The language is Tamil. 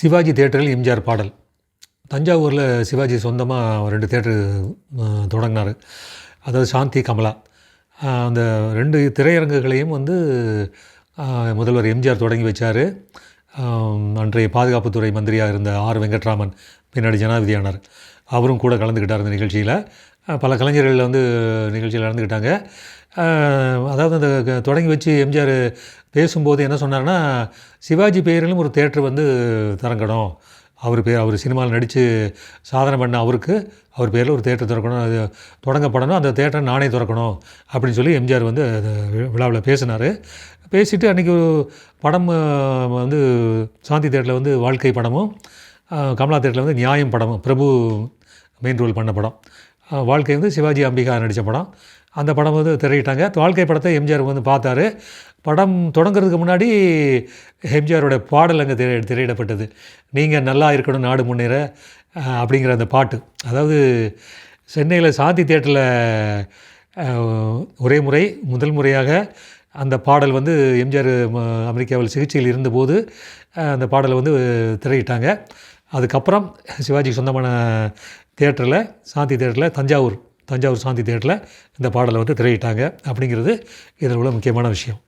சிவாஜி தேட்டரில் எம்ஜிஆர் பாடல். தஞ்சாவூரில் சிவாஜி சொந்தமாக ரெண்டு தேட்டரு தொடங்கினார். அதாவது சாந்தி கமலா. அந்த ரெண்டு திரையரங்குகளையும் வந்து முதல்வர் எம்ஜிஆர் தொடங்கி வச்சார். அன்றைய பாதுகாப்புத்துறை மந்திரியாக இருந்த ஆர். வெங்கட்ராமன் பின்னாடி ஜனாதிபதியானார். அவரும் கூட கலந்துக்கிட்டார் அந்த நிகழ்ச்சியில். பல கலைஞர்கள் வந்து நிகழ்ச்சியில் கலந்துக்கிட்டாங்க அதாவது அந்த தொடங்கி வச்சு எம்ஜிஆர் பேசும்போது என்ன சொன்னார்னா சிவாஜி பெயரிலும் ஒரு தேட்டர் வந்து திறங்கணும் அவர் பேர் அவர் சினிமாவில் நடித்து சாதனை பண்ண அவருக்கு அவர் பேரில் ஒரு தேட்டர் திறக்கணும். அது தொடங்கப்படணும். அந்த தேட்டரை நானே திறக்கணும். அப்படின்னு சொல்லி எம்ஜிஆர் வந்து விழாவில் பேசினார். பேசிவிட்டு அன்றைக்கி ஒரு படம் வந்து சாந்தி தேட்டரில் வந்து வாழ்க்கை படமும் கமலா தேட்டரில் வந்து நியாயம் படமும் பிரபு மெயின் ரோல் பண்ண படம். வாழ்க்கை வந்து சிவாஜி அம்பிகா நடித்த படம். அந்த படம் வந்து திரையிட்டாங்க. வாழ்க்கை படத்தை எம்ஜிஆர் வந்து பார்த்தாரு. படம் தொடங்குறதுக்கு முன்னாடி எம்ஜிஆரோட பாடல் அங்கே திரை திரையிடப்பட்டது. நீங்கள் நல்லா இருக்கணும் நாடு முன்னேற அப்படிங்கிற அந்த பாட்டு. அதாவது சென்னையில் சாந்தி தேட்டரில் ஒரே முறை முதல் முறையாக அந்த பாடல் வந்து எம்ஜிஆர் அமெரிக்காவில் சிகிச்சையில் இருந்தபோது அந்த பாடலை வந்து திரையிட்டாங்க. அதுக்கப்புறம் சிவாஜிக்கு சொந்தமான தேட்டரில் சாந்தி தேட்டரில் தஞ்சாவூர் தஞ்சாவூர் சாந்தி தேட்டரில் இந்த பாடலை வந்து திரையிட்டாங்க அப்படிங்கிறது இதில் உள்ள முக்கியமான விஷயம்.